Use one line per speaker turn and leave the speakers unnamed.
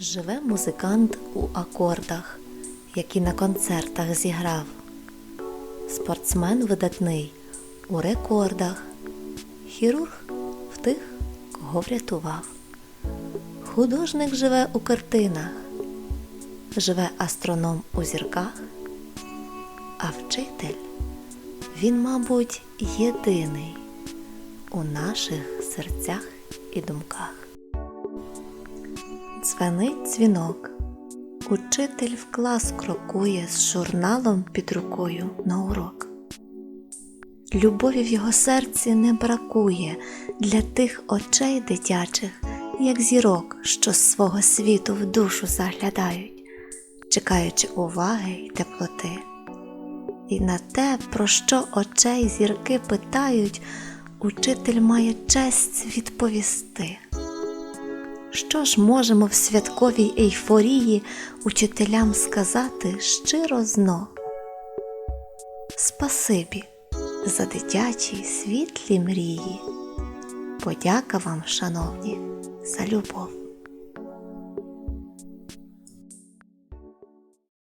Живе музикант у акордах, які на концертах зіграв. Спортсмен видатний у рекордах, хірург в тих, кого врятував. Художник живе у картинах, живе астроном у зірках, а вчитель він, мабуть, єдиний у наших серцях і думках. Дзвенить дзвінок. Учитель в клас крокує з журналом під рукою на урок. Любові в його серці не бракує для тих очей дитячих, як зірок, що з свого світу в душу заглядають, чекаючи уваги й теплоти. І на те, про що очей зірки питають, учитель має честь відповісти. Що ж можемо в святковій ейфорії учителям сказати щиро зно? Спасибі за дитячі світлі мрії. Подяка вам, шановні, за любов.